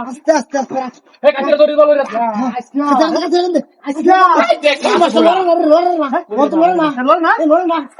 আস্তে আস্তে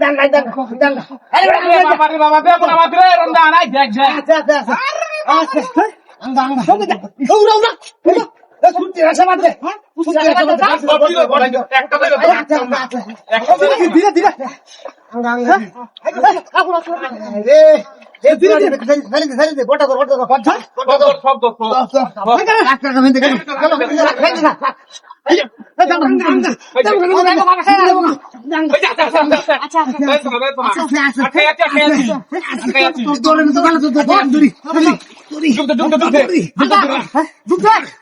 দেখ দেখ আচ্ছা আচ্ছা আচ্ছা আচ্ছা আচ্ছা আচ্ছা আচ্ছা আচ্ছা আচ্ছা আচ্ছা আচ্ছা আচ্ছা আচ্ছা আচ্ছা ধীরে ধীরে আচ্ছা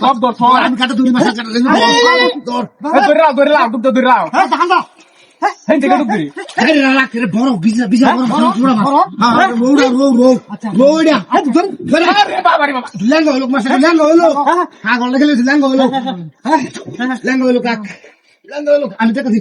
সব দর্শক ধরে রাও ধরে রাও ধরে রাও আমি দেখেছি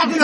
কত